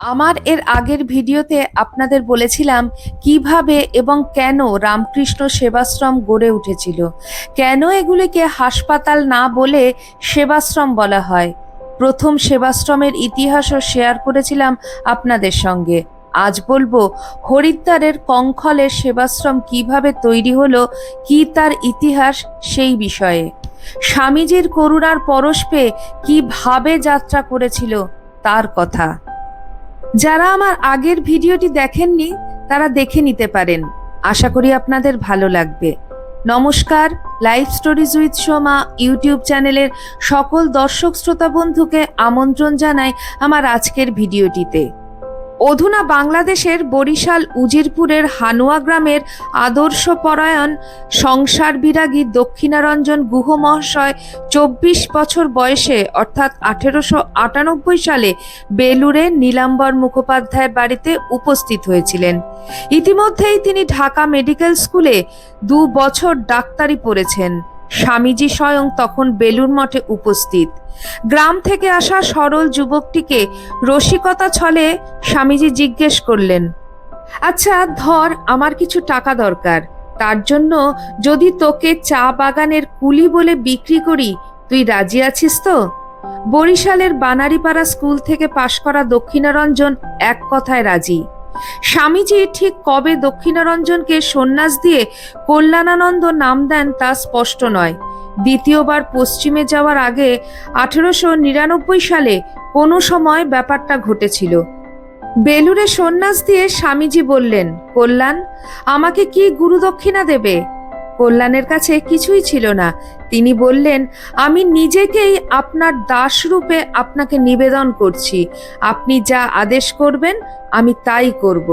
আমার এর আগের ভিডিওতে আপনাদের বলেছিলাম কীভাবে এবং কেন রামকৃষ্ণ সেবাশ্রম গড়ে উঠেছিল। কেন এগুলিকে হাসপাতাল না বলে সেবাশ্রম বলা হয়? প্রথম সেবাশ্রমের ইতিহাসও শেয়ার করেছিলাম আপনাদের সঙ্গে। আজ বলব, হরিদ্বারের কঙ্খলের সেবাশ্রম কীভাবে তৈরি হলো, কি তার ইতিহাস সেই বিষয়ে। স্বামীজির করুণার পরশ পেয়ে কীভাবে যাত্রা করেছিল, তার কথা। যারা আমার আগের ভিডিওটি দেখেননি, তারা দেখে নিতে পারেন। আশা করি আপনাদের ভালো লাগবে। নমস্কার live stories with Soma YouTube চ্যানেলের সকল দর্শক শ্রোতা বন্ধুকে আমন্ত্রণ জানাই আমার আজকের ভিডিওটিতে। অধুনা বাংলাদেশের বরিশাল উজিরপুরের হানুয়া গ্রামের আদর্শ পরায়ণ সংসার বিরাগী দক্ষিণারঞ্জন গুহ মহাশয় চব্বিশ বছর বয়সে, অর্থাৎ আঠেরোশো আটানব্বই সালে বেলুরে নীলাম্বর মুখোপাধ্যায়ের বাড়িতে উপস্থিত হয়েছিলেন। ইতিমধ্যেই তিনি ঢাকা মেডিকেল স্কুলে দু বছর ডাক্তারি পড়েছেন। স্বামীজি স্বয়ং তখন বেলুর মঠে উপস্থিত। গ্রাম থেকে আসা সরল যুবকটিকে রসিকতা ছলে স্বামীজি জিজ্ঞেস করলেন আচ্ছা ধর, আমার কিছু টাকা দরকার। তার জন্য যদি তোকে চা বাগানের কুলি বলে বিক্রি করি, তুই রাজি আছিস তো? বরিশালের বানারীপাড়া স্কুল থেকে পাশ করা দক্ষিণারঞ্জন এক কথায় রাজি। স্বামীজি ঠিক কবে দক্ষিণারঞ্জনকে সন্ন্যাস দিয়ে কল্যাণানন্দ নাম দেন তা স্পষ্ট নয়। দ্বিতীয়বার পশ্চিমে যাওয়ার আগে আঠেরোশো নিরানব্বই সালে কোনো সময় ব্যাপারটা ঘটেছিল। বেলুরে সন্ন্যাস দিয়ে স্বামীজি বললেন, কল্যাণ, আমাকে কি গুরুদক্ষিণা দেবে? কল্যাণের কাছে কিছুই ছিল না। তিনি বললেন, আমি নিজেকেই আপনার দাস রূপে আপনাকে নিবেদন করছি। আপনি যা আদেশ করবেন, আমি তাই করব।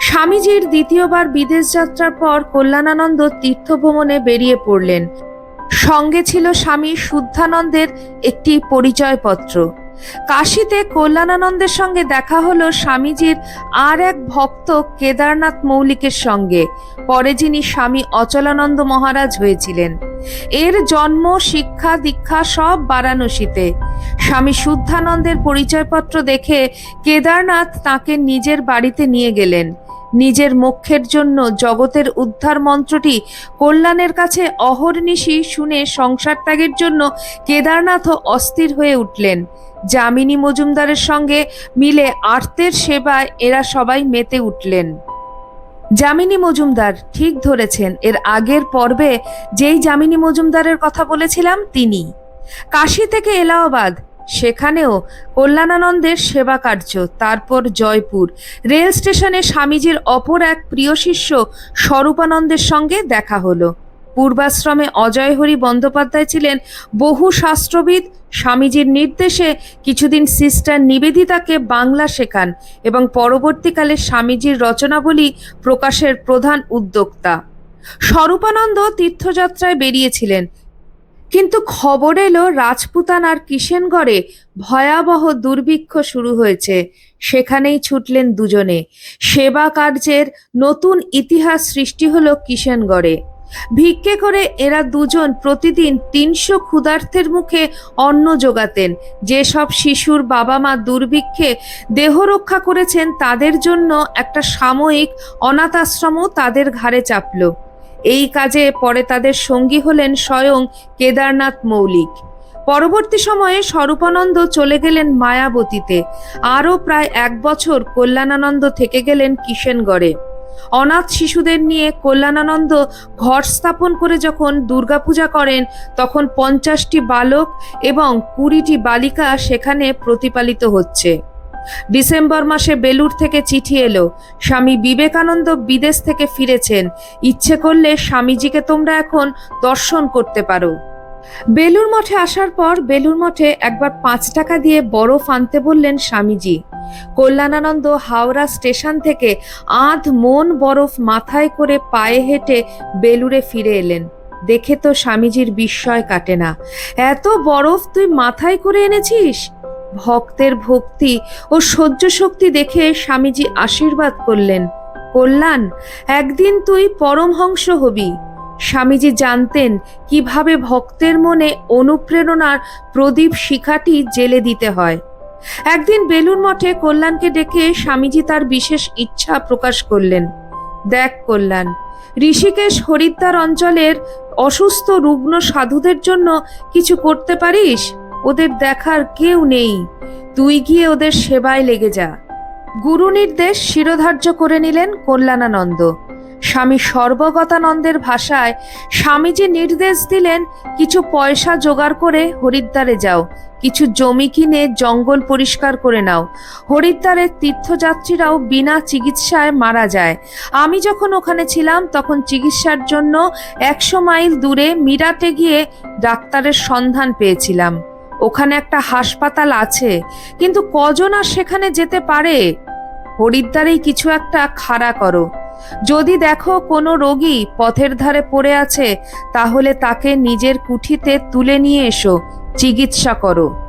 স্বামীজির দ্বিতীয়বার বিদেশ যাত্রার পর কল্যাণানন্দ তীর্থভ্রমণে বেরিয়ে পড়লেন। সঙ্গে ছিল স্বামী শুদ্ধানন্দের একটি পরিচয়পত্র। কাশীতে কল্যাণানন্দের সঙ্গে দেখা হলো স্বামীজির আর এক ভক্ত কেদারনাথ মৌলিকের সঙ্গে, পরে যিনি স্বামী অচলানন্দ মহারাজ হয়েছিলেন। এর জন্ম, শিক্ষা, দীক্ষা সব বারাণসীতে। স্বামী শুদ্ধানন্দের পরিচয়পত্র দেখে কেদারনাথ তাকে নিজের বাড়িতে নিয়ে গেলেন। নিজের মোক্ষের জন্য জগতের উদ্ধার মন্ত্রটি কল্যাণের কাছে অহর্নিশি শুনে সংসার ত্যাগের জন্য কেদারনাথও অস্থির হয়ে উঠলেন। যামিনী মজুমদারের সঙ্গে মিলে আর্তের সেবায় এরা সবাই মেতে উঠলেন। যামিনী মজুমদার ঠিক ধরেছেন, এর আগের পর্বে যেই যামিনী মজুমদারের কথা বলেছিলাম, তিনি। কাশী থেকে এলাহাবাদ সেখানেও কল্যাণানন্দের সেবা কার্য, তারপর জয়পুর। রেল স্টেশনে স্বামীজির অপর এক প্রিয় শিষ্য স্বরূপানন্দের সঙ্গে দেখা হলো। পূর্বাশ্রমে অজয়হরি বন্দ্যোপাধ্যায় ছিলেন বহু শাস্ত্রবিদ। স্বামীজির নির্দেশে কিছুদিন সিস্টার নিবেদিতাকে বাংলা শেখান এবং পরবর্তীকালে স্বামীজির রচনাবলী প্রকাশের প্রধান উদ্যোক্তা। স্বরূপানন্দ তীর্থযাত্রায় বেরিয়েছিলেন। কিন্তু খবর এলো রাজপুতানার কিষেনগড়ে ভয়াবহ দুর্ভিক্ষ শুরু হয়েছে। সেখানেই ছুটলেন দুজনে। সেবা কার্যের নতুন ইতিহাস সৃষ্টি হলো কিষেনগড়ে ভিক্ষে করে এরা দুজন প্রতিদিন তিনশো ক্ষুধার্থের মুখে অন্ন যোগাতেন যেসব শিশুর বাবা মা দুর্ভিক্ষে দেহ রক্ষা করেছেন, তাদের জন্য একটা সাময়িক অনাথ আশ্রমও তাদের ঘাড়ে চাপল। এই কাজে পরে তাদের সঙ্গী হলেন স্বয়ং কেদারনাথ মৌলিক। পরবর্তী সময়ে স্বরূপানন্দ চলে গেলেন মায়াবতীতে। আরও প্রায় এক বছর কল্যাণানন্দ থেকে গেলেন কিষেনগড়ে অনাথ শিশুদের নিয়ে কল্যাণানন্দ ঘর স্থাপন করে যখন দুর্গাপূজা করেন, তখন পঞ্চাশটি বালক এবং কুড়িটি বালিকা সেখানে প্রতিপালিত হচ্ছে। ডিসেম্বর মাসে বেলুর থেকে চিঠি এলো। স্বামী বিবেকানন্দ বিদেশ থেকে ফিরেছেন। ইচ্ছে করলে স্বামীজিকে তোমরা এখন দর্শন করতে পারো। বেলুর মঠে আসার পর বেলুর মঠে একবার পাঁচ টাকা দিয়ে বরফ আনতে বললেন স্বামীজি। কল্যাণানন্দ হাওড়া স্টেশন থেকে আধ মন বরফ মাথায় করে পায়ে হেঁটে বেলুরে ফিরে এলেন। দেখে তো স্বামীজির বিস্ময় কাটে না। এত বরফ তুই মাথায় করে এনেছিস? ভক্তের ভক্তি ও সহ্য শক্তি দেখে স্বামীজি আশীর্বাদ করলেন। কল্যাণ, একদিন তুই পরমহংস হবি। স্বামীজি জানতেন কীভাবে ভক্তের মনে অনুপ্রেরণার প্রদীপ শিখাটি জেলে দিতে হয়। একদিন বেলুর মঠে কল্যাণকে ডেকে স্বামীজি তার বিশেষ ইচ্ছা প্রকাশ করলেন। দেখ কল্যাণ, ঋষিকেশ হরিদ্বার অঞ্চলের অসুস্থ রুগ্ন সাধুদের জন্য কিছু করতে পারিস? ওদের দেখার কেউ নেই। তুই গিয়ে ওদের সেবায় লেগে যা। গুরু নির্দেশ শিরোধার্য করে নিলেন কল্যাণানন্দ। স্বামী সর্বগতানন্দের ভাষায় স্বামীজি নির্দেশ দিলেন, কিছু পয়সা জোগাড় করে হরিদ্বারে যাও, কিছু জমি কিনে জঙ্গল পরিষ্কার করে নাও। হরিদ্বারের তীর্থযাত্রীরাও বিনা চিকিৎসায় মারা যায়। আমি যখন ওখানে ছিলাম, তখন চিকিৎসার জন্য একশো মাইল দূরে মিরাটে গিয়ে ডাক্তারের সন্ধান পেয়েছিলাম। ওখানে একটা হাসপাতাল আছে, কিন্তু কজন আর সেখানে যেতে পারে? হরিদ্বারেই কিছু একটা খাড়া করো। যদি দেখো কোনো রোগী পথের ধারে পড়ে আছে, তাহলে তাকে নিজের কুঠিতে তুলে নিয়ে এসো, চিকিৎসা করো।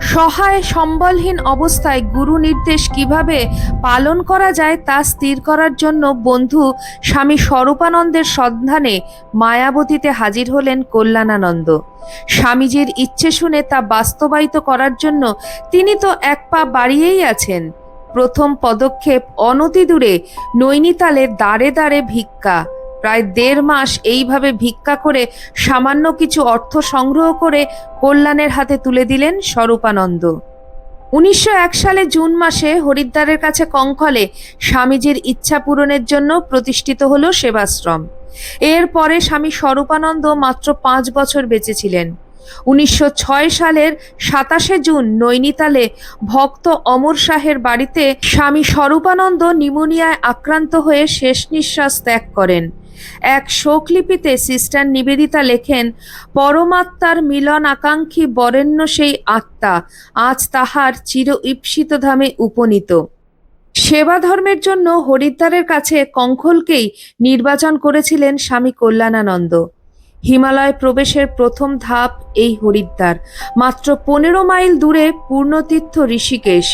সহায় সম্বলহীন অবস্থায় গুরু নির্দেশ কীভাবে পালন করা যায় তা স্থির করার জন্য বন্ধু স্বামী স্বরূপানন্দের সন্ধানে মায়াবতীতে হাজির হলেন কল্যাণানন্দ। স্বামীজির ইচ্ছে শুনে তা বাস্তবায়িত করার জন্য তিনি তো এক পা বাড়িয়েই আছেন। প্রথম পদক্ষেপ অনতি দূরে নৈনিতালের দাঁড়ে দাঁড়ে ভিক্ষা। প্রায় দেড় মাস এইভাবে ভিক্ষা করে সামান্য কিছু অর্থ সংগ্রহ করে কল্যাণের হাতে তুলে দিলেন স্বরূপানন্দ। উনিশশো এক সালে জুন মাসে হরিদ্বারের কাছে কঙ্কলে স্বামীজির ইচ্ছা পূরণের জন্য প্রতিষ্ঠিত হল সেবাশ্রম। এরপরে স্বামী স্বরূপানন্দ মাত্র পাঁচ বছর বেঁচেছিলেন। উনিশশো ছয় সালের সাতাশে জুন নৈনিতালে ভক্ত অমর শাহের বাড়িতে স্বামী স্বরূপানন্দ নিমোনিয়ায় আক্রান্ত হয়ে শেষ নিঃশ্বাস ত্যাগ করেন। এক শোকলিপিতে সিস্টার নিবেদিতা লেখেন, পরমাত্মার মিলন আকাঙ্ক্ষী বরেণ্য সেই আত্মা, আজ তাহার চির ঈপ্সিত ধামে উপনীত। সেবা ধর্মের জন্য হরিদ্বারের কাছে কঙ্খলকেই নির্বাচন করেছিলেন স্বামী কল্যাণানন্দ। হিমালয় প্রবেশের প্রথম ধাপ এই হরিদ্বার। মাত্র পনেরো মাইল দূরে পূর্ণতীর্থ ঋষিকেশ।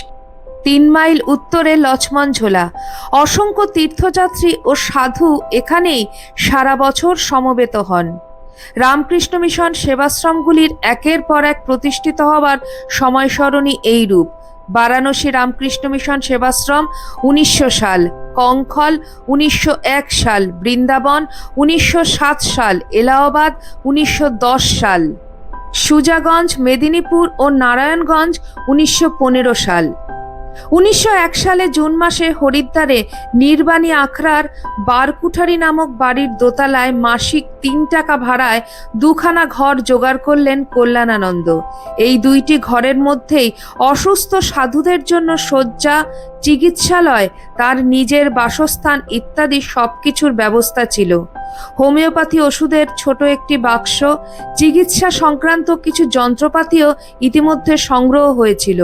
তিন মাইল উত্তরে লক্ষ্মণ ঝোলা। অসংখ্য তীর্থযাত্রী ও সাধু এখানেই সারা বছর সমবেত হন। রামকৃষ্ণ মিশন সেবাশ্রমগুলির একের পর এক প্রতিষ্ঠিত হওয়ার সময়সরণী এইরূপ। বারাণসী রামকৃষ্ণ মিশন সেবাশ্রম উনিশশো সাল, কঙ্খল উনিশশো এক সাল, বৃন্দাবন উনিশশো সাত সাল, এলাহাবাদ উনিশশো দশ সাল। সুজাগঞ্জ, মেদিনীপুর ও নারায়ণগঞ্জ উনিশশো পনেরো সাল। উনিশশো এক সালে জুন মাসে হরিদ্বারে নির্বাণী আখড়ার বারকুঠারি নামক বাড়ির দোতলায় মাসিক তিন টাকা ভাড়ায় দুখানা ঘর জোগাড় করলেন কল্যাণানন্দ। এই দুইটি ঘরের মধ্যেই অসুস্থ সাধুদের জন্য শয্যা, চিকিৎসালয়, তার নিজের বাসস্থান ইত্যাদি সবকিছুর ব্যবস্থা ছিল। হোমিওপ্যাথি ওষুধের ছোট একটি বাক্স, চিকিৎসা সংক্রান্ত কিছু যন্ত্রপাতিও ইতিমধ্যে সংগ্রহ হয়েছিল।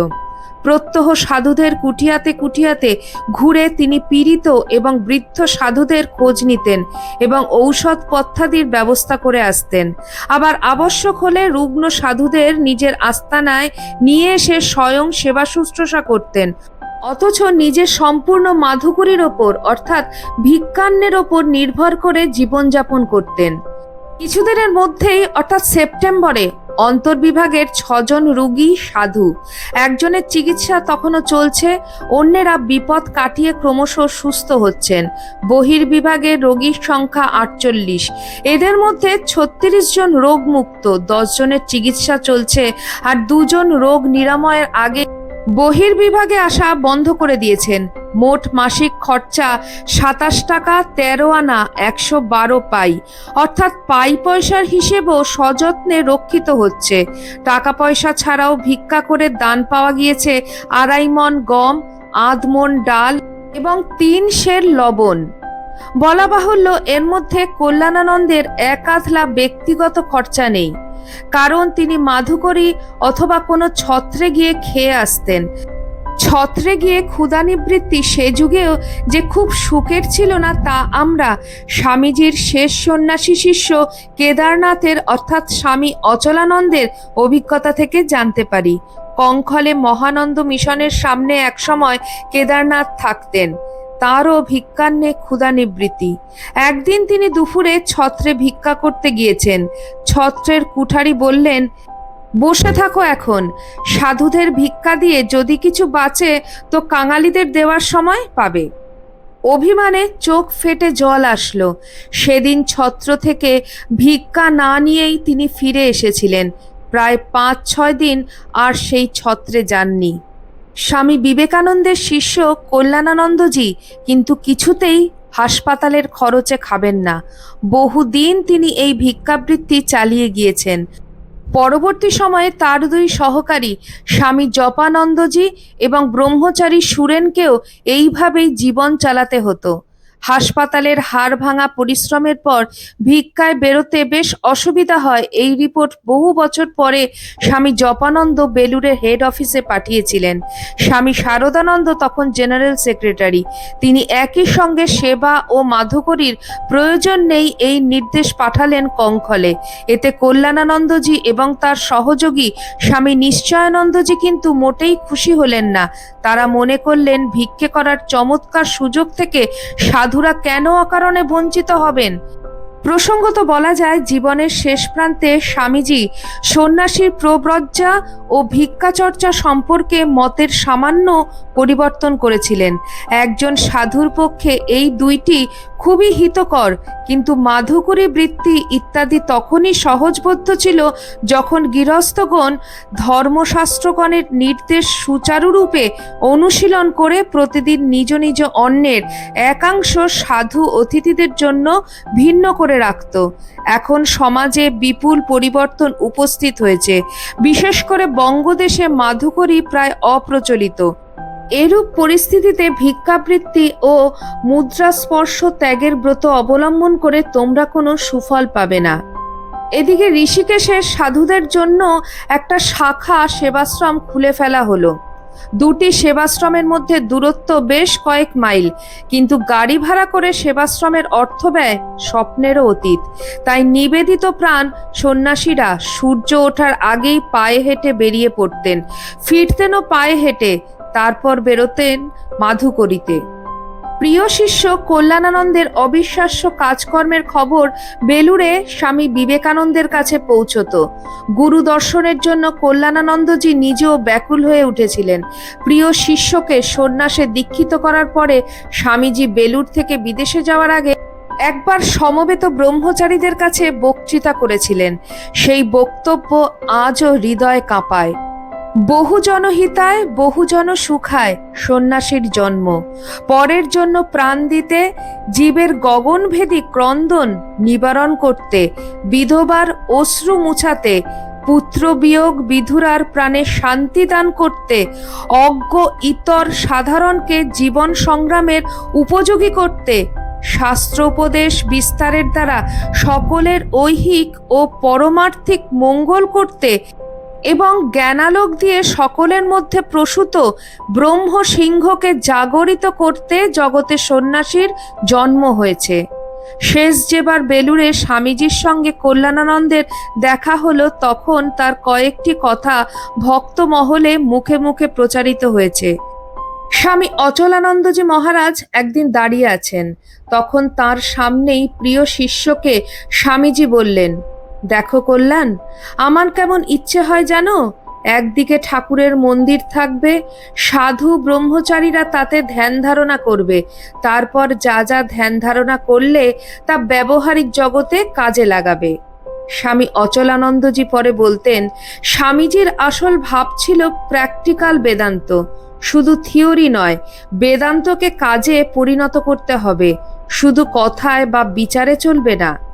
প্রত্যহ সাধুদের কুটিয়াতে কুটিয়াতে ঘুরে তিনি পীড়িত এবং বৃদ্ধ সাধুদের খোঁজ নিতেন এবং ঔষধ পথ্যাদির ব্যবস্থা করে আসতেন। আবার আবশ্যক হলে রুগ্ন সাধুদের নিজের আস্তানায় নিয়ে এসে স্বয়ং সেবা শুশ্রূষা করতেন। অথচ নিজের সম্পূর্ণ মাধুকরীর ওপর, অর্থাৎ ভিক্ষান্নের ওপর নির্ভর করে জীবনযাপন করতেন। কিছুদিনের মধ্যেই, অর্থাৎ সেপ্টেম্বরে অন্তর্বিভাগের ছজন রুগী সাধু। একজনের চিকিৎসা তখনও চলছে, অন্যেরা বিপদ কাটিয়ে ক্রমশ সুস্থ হচ্ছেন। বহির্বিভাগের রোগীর সংখ্যা আটচল্লিশ। এদের মধ্যে ছত্রিশ জন রোগমুক্ত, দশ জনের চিকিৎসা চলছে আর দুজন রোগ নিরাময়ের আগে বহির্বিভাগে আসা বন্ধ করে দিয়েছেন। মোট মাসিক খরচা সাতাশ টাকা তেরো আনা একশো বারো পাই। অর্থাৎ পাই পয়সার হিসেবও সযত্নে রক্ষিত হচ্ছে। টাকা পয়সা ছাড়াও ভিক্ষা করে দান পাওয়া গিয়েছে আড়াই মন গম, আধ মন ডাল এবং তিন সের লবণ। বলা বাহুল্য, এর মধ্যে কল্যাণানন্দের এক আধলা ব্যক্তিগত খরচা নেই। কারণ তিনি মাধুকরী অথবা কোনো ছত্রে গিয়ে খেয়ে আসতেন। ছত্রে গিয়ে ক্ষুদা নিবৃত্তি সে যুগেও যে খুব সুখের ছিল না তা আমরা স্বামীজির শেষ সন্ন্যাসী শিষ্য কেদারনাথের অর্থাৎ স্বামী অচলানন্দের অভিজ্ঞতা থেকে জানতে পারি। কঙ্খলে মহানন্দ মিশনের সামনে একসময় কেদারনাথ থাকতেন। তারও ভিক্ষান্নে ক্ষুধা নিবৃত্তি। একদিন তিনি দুপুরে ছত্রে ভিক্ষা করতে গিয়েছেন। ছত্রের কুঠারি বললেন, বসে থাকো এখন। সাধুদের ভিক্ষা দিয়ে যদি কিছু বাঁচে, তো কাঙালিদের দেওয়ার সময় পাবে। অভিমানে চোখ ফেটে জল আসলো। সেদিন ছত্র থেকে ভিক্ষা না নিয়েই তিনি ফিরে এসেছিলেন। প্রায় পাঁচ ছয় দিন আর সেই ছত্রে যাননি। স্বামী বিবেকানন্দের শিষ্য কল্যাণানন্দজি কিন্তু কিছুতেই হাসপাতালের খরচে খাবেন না। বহুদিন তিনি এই ভিক্ষাবৃত্তি চালিয়ে গিয়েছেন। পরবর্তী সময়ে তার দুই সহকারী স্বামী জপানন্দজি এবং ব্রহ্মচারী সুরেনকেও এইভাবেই জীবন চালাতে হতো। হাসপাতালের হাড় ভাঙা পরিশ্রমের পর ভিক্ষায় বেরোতে বেশ অসুবিধা হয়। এই রিপোর্ট বহু বছর পরে স্বামী জপানন্দ বেলুরের হেড অফিসে পাঠিয়েছিলেন। স্বামী শারদানন্দ তখন জেনারেল সেক্রেটারি। তিনি একই সঙ্গে সেবা ও মাধুকরীর প্রয়োজন নেই এই নির্দেশ পাঠালেন কঙ্খলে। এতে কল্যাণানন্দজি এবং তার সহযোগী স্বামী নিশ্চয়ানন্দজি কিন্তু মোটেই খুশি হলেন না। তারা মনে করলেন, ভিক্ষে করার চমৎকার সুযোগ থেকে সাধুরা কেন অকারণে বঞ্চিত হবেন? প্রসঙ্গত বলা যায়, জীবনের শেষ প্রান্তে স্বামীজি সন্ন্যাসীর প্রব্রজ্জা ও ভিক্ষাচর্চা সম্পর্কে মতের সামান্য পরিবর্তন করেছিলেন। একজন সাধুর পক্ষে এই দুইটি খুবই হিতকর, কিন্তু মাধুকরী বৃত্তি ইত্যাদি তখনই সহজবোধ্য ছিল যখন গৃহস্থগণ ধর্মশাস্ত্রগণের নির্দেশ সুচারুরূপে অনুশীলন করে প্রতিদিন নিজ নিজ অন্যের একাংশ সাধু অতিথিদের জন্য ভিন্ন করে রাখত। এখন সমাজে বিপুল পরিবর্তন উপস্থিত হয়েছে। বিশেষ করে বঙ্গদেশে মাধুকরী প্রায় অপ্রচলিত। এরূপ পরিস্থিতিতে ভিক্ষাবৃত্তি ও মুদ্রাস্পর্শ ত্যাগের ব্রত অবলম্বন করে তোমরা কোনো সুফল পাবে না। এদিকে ঋষিকেশের সাধুদের জন্য একটা শাখা সেবাশ্রম খুলে ফেলা হলো। দুটি সেবাশ্রমের মধ্যে দূরত্ব বেশ কয়েক মাইল, কিন্তু গাড়ি ভাড়া করে সেবাশ্রমের অর্থ ব্যয় স্বপ্নেরও অতীত। তাই নিবেদিত প্রাণ সন্ন্যাসীরা সূর্য ওঠার আগেই পায়ে হেঁটে বেরিয়ে পড়তেন। ফিরতেনও পায়ে হেঁটে তারপর বেরোতেন মাধুকরিতে। প্রিয় শিষ্য কল্যাণানন্দের অবিশ্বাস্য কাজকর্মের খবর বেলুড়ে স্বামী বিবেকানন্দের কাছে পৌঁছত। গুরু দর্শনের জন্য কল্যাণানন্দজি নিজেও ব্যাকুল হয়ে উঠেছিলেন। প্রিয় শিষ্যকে সন্ন্যাসে দীক্ষিত করার পরে স্বামীজি বেলুর থেকে বিদেশে যাওয়ার আগে একবার সমবেত ব্রহ্মচারীদের কাছে বক্তৃতা করেছিলেন। সেই বক্তব্য আজও হৃদয় কাঁপায়। বহু জনহিতায় বহুজন সুখায় সন্ন্যাসীর জন্ম। পরের জন্য প্রাণ দিতে, জীবের গগনভেদী ক্রন্দন নিবারণ করতে, বিধবার অশ্রু মুছাতে পুত্র বিয়োগ বিধুরার প্রাণে শান্তি দান করতে, অজ্ঞ ইতর সাধারণকে জীবন সংগ্রামের উপযোগী করতে, শাস্ত্রোপদেশ বিস্তারের দ্বারা সকলের ঐহিক ও পরমার্থিক মঙ্গল করতে এবং জ্ঞানালোক দিয়ে সকলের মধ্যে প্রসূত ব্রহ্ম সিংহকে জাগরিত করতে জগতে সন্ন্যাসীর জন্ম হয়েছে। শেষ যেবার বেলুড়ে স্বামীজির সঙ্গে কল্যাণানন্দের দেখা হলো, তখন তার কয়েকটি কথা ভক্ত মহলে মুখে মুখে প্রচারিত হয়েছে। স্বামী অচলানন্দজি মহারাজ একদিন দাঁড়িয়ে আছেন। তখন তার সামনেই প্রিয় শিষ্যকে স্বামীজি বললেন দেখো কল্যাণ, আমার কেমন ইচ্ছে হয় জানো? একদিকে ঠাকুরের মন্দির থাকবে, সাধু ব্রহ্মচারীরা তাতে ধ্যান ধারণা করবে, তারপর যা যা ধ্যান ধারণা করলে তা ব্যবহারিক জগতে কাজে লাগাবে। স্বামী অচলানন্দজি পরে বলতেন, স্বামীজির আসল ভাব ছিল প্র্যাকটিক্যাল বেদান্ত। শুধু থিওরি নয়, বেদান্তকে কাজে পরিণত করতে হবে। শুধু কথায় বা বিচারে চলবে না।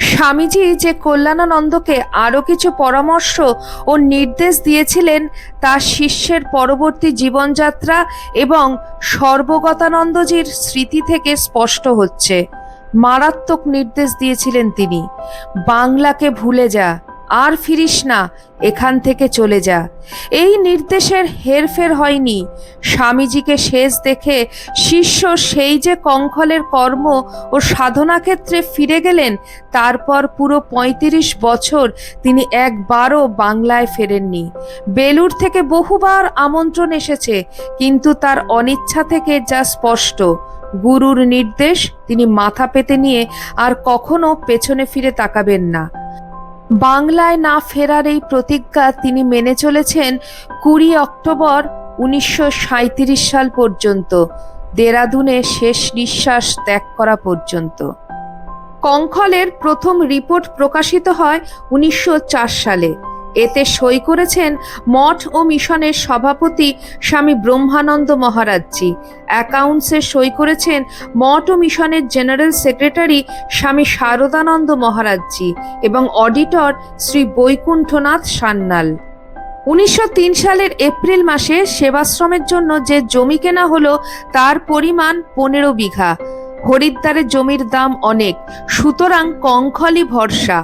স্বামীজি যে কল্যাণানন্দকে আরও কিছু পরামর্শ ও নির্দেশ দিয়েছিলেন, তা শিষ্যের পরবর্তী জীবনযাত্রা এবং সর্বগতানন্দজির স্মৃতি থেকে স্পষ্ট হচ্ছে। মারাত্মক নির্দেশ দিয়েছিলেন তিনি। বাংলাকে ভুলে যা। আর ফিরিস না, এখান থেকে চলে যা। এই নির্দেশের হেরফের হয়নি। স্বামীজিকে শেষ দেখে শিষ্য সেই যে কঙ্খলের কর্ম ও সাধনা ক্ষেত্রে ফিরে গেলেন, তারপর পুরো পঁয়ত্রিশ বছর তিনি একবারও বাংলায় ফেরেননি। বেলুর থেকে বহুবার আমন্ত্রণ এসেছে, কিন্তু তার অনিচ্ছা থেকে যা স্পষ্ট। গুরুর নির্দেশ তিনি মাথা পেতে নিয়ে আর কখনো পেছনে ফিরে তাকাবেন না। বাংলায় না ফেরার এই প্রতিজ্ঞা তিনি মেনে চলেছেন কুড়ি অক্টোবর উনিশশো সাঁইত্রিশ সাল পর্যন্ত, দেরাদুনে শেষ নিঃশ্বাস ত্যাগ করা পর্যন্ত। কঙ্খলের প্রথম রিপোর্ট প্রকাশিত হয় উনিশশো চার সালে। এতে সই করেছেন মঠ ও মিশনের সভাপতি স্বামী ব্রহ্মানন্দ মহারাজজি। অ্যাকাউন্টসে সই করেছেন মঠ ও মিশনের জেনারেল সেক্রেটারি স্বামী শারদানন্দ মহারাজজি এবং অডিটর শ্রী বৈকুণ্ঠনাথ সান্যাল। উনিশশো তিন সালের এপ্রিল মাসে সেবাশ্রমের জন্য যে জমি কেনা হলো, তার পরিমাণ পনেরো বিঘা। হরিদ্বারের জমির দাম অনেক। সুতরাং কঙ্খলি ভরসা।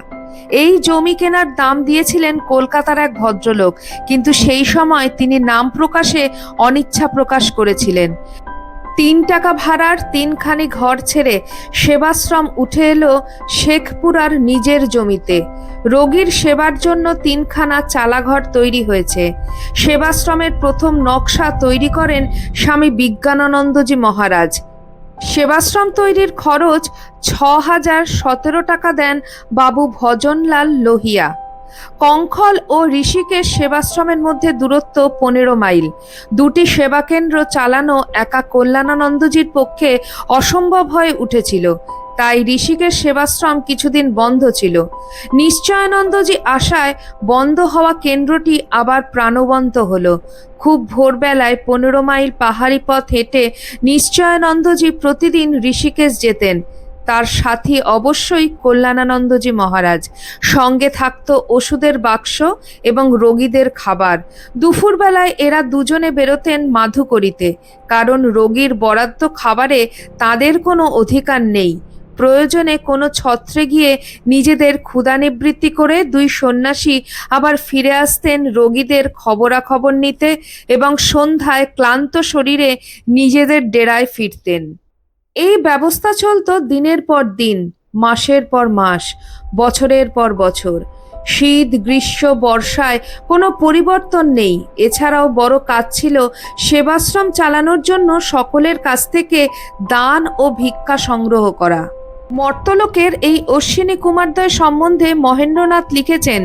এই জমি কেনার দাম দিয়েছিলেন কলকাতার এক ভদ্রলোক, কিন্তু সেই সময় তিনি নাম প্রকাশে অনিচ্ছা প্রকাশ করেছিলেন। তিন টাকা ভাড়ার তিনখানি ঘর ছেড়ে সেবাশ্রম উঠে এলো শেখপুরার নিজের জমিতে। রোগীর সেবার জন্য তিনখানা চালাঘর তৈরি হয়েছে। সেবাশ্রমের প্রথম নকশা তৈরি করেন স্বামী বিজ্ঞানানন্দজি মহারাজ। সেবাশ্রম তৈরির খরচ ছ হাজার সতেরো টাকা দেন বাবু ভজনলাল লোহিয়া। কঙ্খল ও ঋষিকেশ সেবাশ্রমের মধ্যে দূরত্ব পনেরো মাইল। দুটি সেবাকেন্দ্র চালানো একা কল্যাণানন্দজির পক্ষে অসম্ভব হয়ে উঠেছিল। তাই ঋষিকেশ সেবাশ্রম কিছুদিন বন্ধ ছিল। নিশ্চয়ানন্দজি আশায় বন্ধ হওয়া কেন্দ্রটি আবার প্রাণবন্ত হলো। খুব ভোরবেলায় পনেরো মাইল পাহাড়ি পথ হেঁটে নিশ্চয়ানন্দজি প্রতিদিন ঋষিকেশ যেতেন। তার সাথী অবশ্যই কল্যাণানন্দজি মহারাজ। সঙ্গে থাকত ওষুধের বাক্স এবং রোগীদের খাবার। দুপুরবেলায় এরা দুজনে বেরোতেন মাধু করিতে কারণ রোগীর বরাদ্দ খাবারে তাদের কোনো অধিকার নেই। প্রয়োজনে কোনো ছত্রে গিয়ে নিজেদের ক্ষুধা নিবৃত্তি করে দুই সন্ন্যাসী আবার ফিরে আসতেন রোগীদের খবরাখবর নিতে এবং সন্ধ্যায় ক্লান্ত শরীরে নিজেদের ডেরায় ফিরতেন। এই ব্যবস্থা চলত দিনের পর দিন, মাসের পর মাস, বছরের পর বছর। শীত, গ্রীষ্ম, বর্ষায় কোনো পরিবর্তন নেই। এছাড়াও বড় কাজ ছিল সেবাশ্রম চালানোর জন্য সকলের কাছ থেকে দান ও ভিক্ষা সংগ্রহ করা। মর্তলোকের এই অশ্বিনী কুমারদ্বয় সম্বন্ধে মহেন্দ্রনাথ লিখেছেন,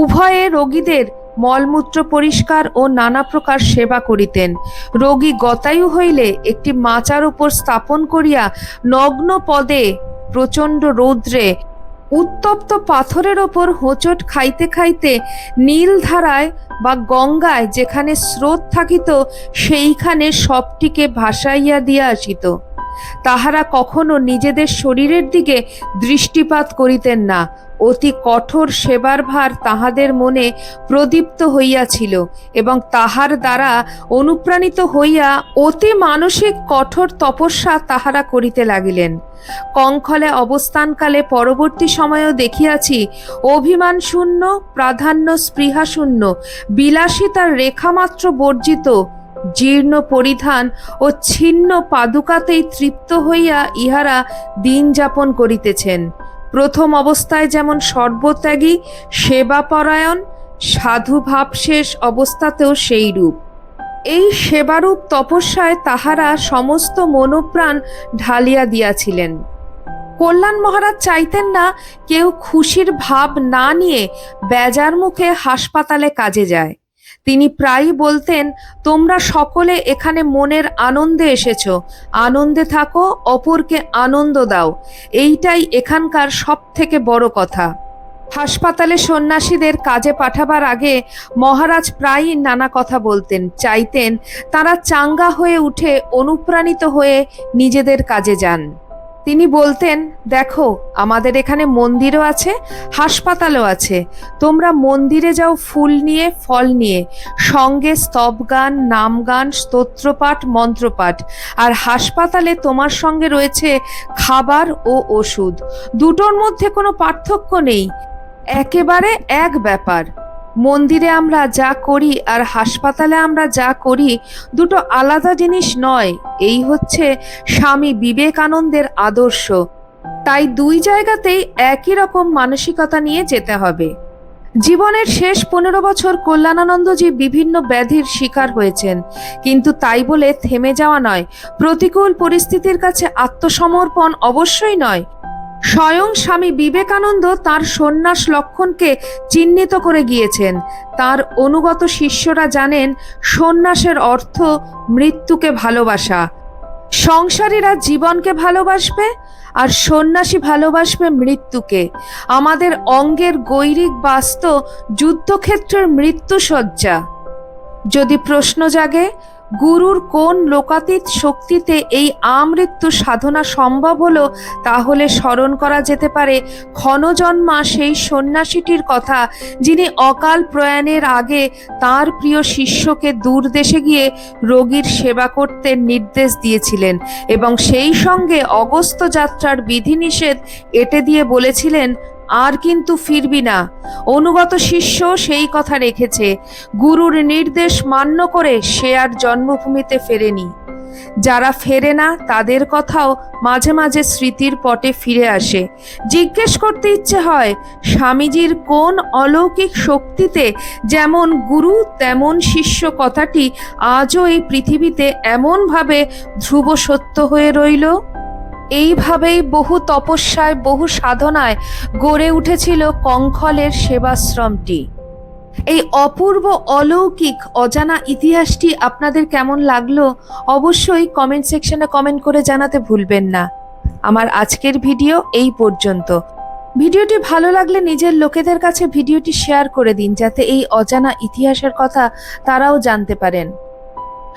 উভয়ে রোগীদের মলমূত্র পরিষ্কার ও নানা প্রকার সেবা করিতেন। রোগী গতায়ু হইলে একটি মাচার উপর স্থাপন করিয়া নগ্ন পদে প্রচণ্ড রৌদ্রে উত্তপ্ত পাথরের ওপর হোঁচট খাইতে খাইতে নীল ধারায় বা গঙ্গায় যেখানে স্রোত থাকিত, সেইখানে সবটিকে ভাসাইয়া দিয়া আসিত। তাহারা কখনো নিজেদের শরীরের দিকে দৃষ্টিপাত করিতেন না। অতি কঠোর সেবার ভার তাহাদের মনে প্রদীপ্ত হইয়াছিল এবং তাহার দ্বারা অনুপ্রাণিত হইয়া অতি মানসিক কঠোর তপস্যা তাহারা করিতে লাগিলেন। কঙ্খলে অবস্থানকালে পরবর্তী সময়েও দেখিয়াছি, অভিমান শূন্য, প্রাধান্য স্পৃহা শূন্য, বিলাসিতার রেখামাত্র বর্জিত জীর্ণ পরিধান ও ছিন্ন পাদুকাতেই তৃপ্ত হইয়া ইহারা দিন যাপন করিতেছেন। প্রথম অবস্থায় যেমন সর্বত্যাগী, সেবাপরায়ণ, সাধু ভাবশেষ অবস্থাতেও সেই রূপ এই সেবারূপ তপস্যায় তাহারা সমস্ত মনোপ্রাণ ঢালিয়া দিয়াছিলেন। কল্যাণ মহারাজ চাইতেন না কেউ খুশির ভাব না নিয়ে বেজার মুখে হাসপাতালে কাজে যায়। তিনি প্রায়ই বলতেন, তোমরা সকলে এখানে মনের আনন্দে এসেছ। আনন্দে থাকো, অপরকে আনন্দ দাও। এইটাই এখানকার সব থেকে বড় কথা। হাসপাতালে সন্ন্যাসীদের কাজে পাঠাবার আগে মহারাজ প্রায়ই নানা কথা বলতেন, চাইতেন তারা চাঙ্গা হয়ে উঠে অনুপ্রাণিত হয়ে নিজেদের কাজে যান। তিনি বলতেন, দেখো, আমাদের এখানে মন্দিরও আছে, হাসপাতালও আছে। তোমরা মন্দিরে যাও ফুল নিয়ে, ফল নিয়ে। সঙ্গে স্তব গান নাম গান স্তোত্রপাঠ, মন্ত্রপাঠ। আর হাসপাতালে তোমার সঙ্গে রয়েছে খাবার ও ওষুধ। দুটোর মধ্যে কোনো পার্থক্য নেই। একেবারে এক ব্যাপার। মন্দিরে আমরা যা করি আর হাসপাতালে আমরা যা করি, দুটো আলাদা জিনিস নয়। এই হচ্ছে স্বামী বিবেকানন্দের আদর্শ। তাই দুই জায়গাতেই একই রকম মানসিকতা নিয়ে যেতে হবে। জীবনের শেষ পনেরো বছর কল্যাণানন্দজি বিভিন্ন ব্যাধির শিকার হয়েছেন। কিন্তু তাই বলে থেমে যাওয়া নয়। প্রতিকূল পরিস্থিতির কাছে আত্মসমর্পণ অবশ্যই নয়। স্বয়ং স্বামী বিবেকানন্দ তার সন্ন্যাস লক্ষণকে চিহ্নিত করে গিয়েছেন। তার অনুগত শিষ্যরা জানেন, সন্ন্যাসের অর্থ মৃত্যুকে ভালোবাসা। সংসারীরা জীবনকে ভালোবাসবে আর সন্ন্যাসী ভালোবাসবে মৃত্যুকে। আমাদের অঙ্গের গৈরিক বাস্ত যুদ্ধক্ষেত্রের মৃত্যুসজ্জা। যদি প্রশ্ন জাগে গুরুর কোন লোকাতীত শক্তিতে এই আমৃত্যু সাধনা সম্ভব হলো, তাহলে স্মরণ করা যেতে পারে ক্ষণজন্মা সেই সন্ন্যাসীটির কথা, যিনি অকাল প্রয়াণের আগে তার প্রিয় শিষ্যকে দূর দেশে গিয়ে রোগীর সেবা করতে নির্দেশ দিয়েছিলেন এবং সেই সঙ্গে অগস্ত যাত্রার বিধিনিষেধ এটে দিয়ে বলেছিলেন আর কিন্তু ফিরবি না। অনুগত শিষ্য সেই কথা রেখেছে। গুরুর নির্দেশ মান্য করে সে আর জন্মভূমিতে ফেরেনি। যারা ফেরে না, তাদের কথাও মাঝে মাঝে স্মৃতির পটে ফিরে আসে। জিজ্ঞেস করতে ইচ্ছে হয়, স্বামীজির কোন অলৌকিক শক্তিতে যেমন গুরু, তেমন শিষ্য কথাটি আজও এই পৃথিবীতে এমনভাবে ধ্রুব সত্য হয়ে রইল? এইভাবেই বহু তপস্যায়, বহু সাধনায় গড়ে উঠেছিল কঙ্খলের সেবাশ্রমটি। এই অপূর্ব অলৌকিক, অজানা ইতিহাসটি আপনাদের কেমন লাগল অবশ্যই কমেন্ট সেকশনে কমেন্ট করে জানাতে ভুলবেন না। আমার আজকের ভিডিও এই পর্যন্ত। ভিডিওটি ভালো লাগলে নিজের লোকেদের কাছে ভিডিওটি শেয়ার করে দিন, যাতে এই অজানা ইতিহাসের কথা তারাও জানতে পারেন।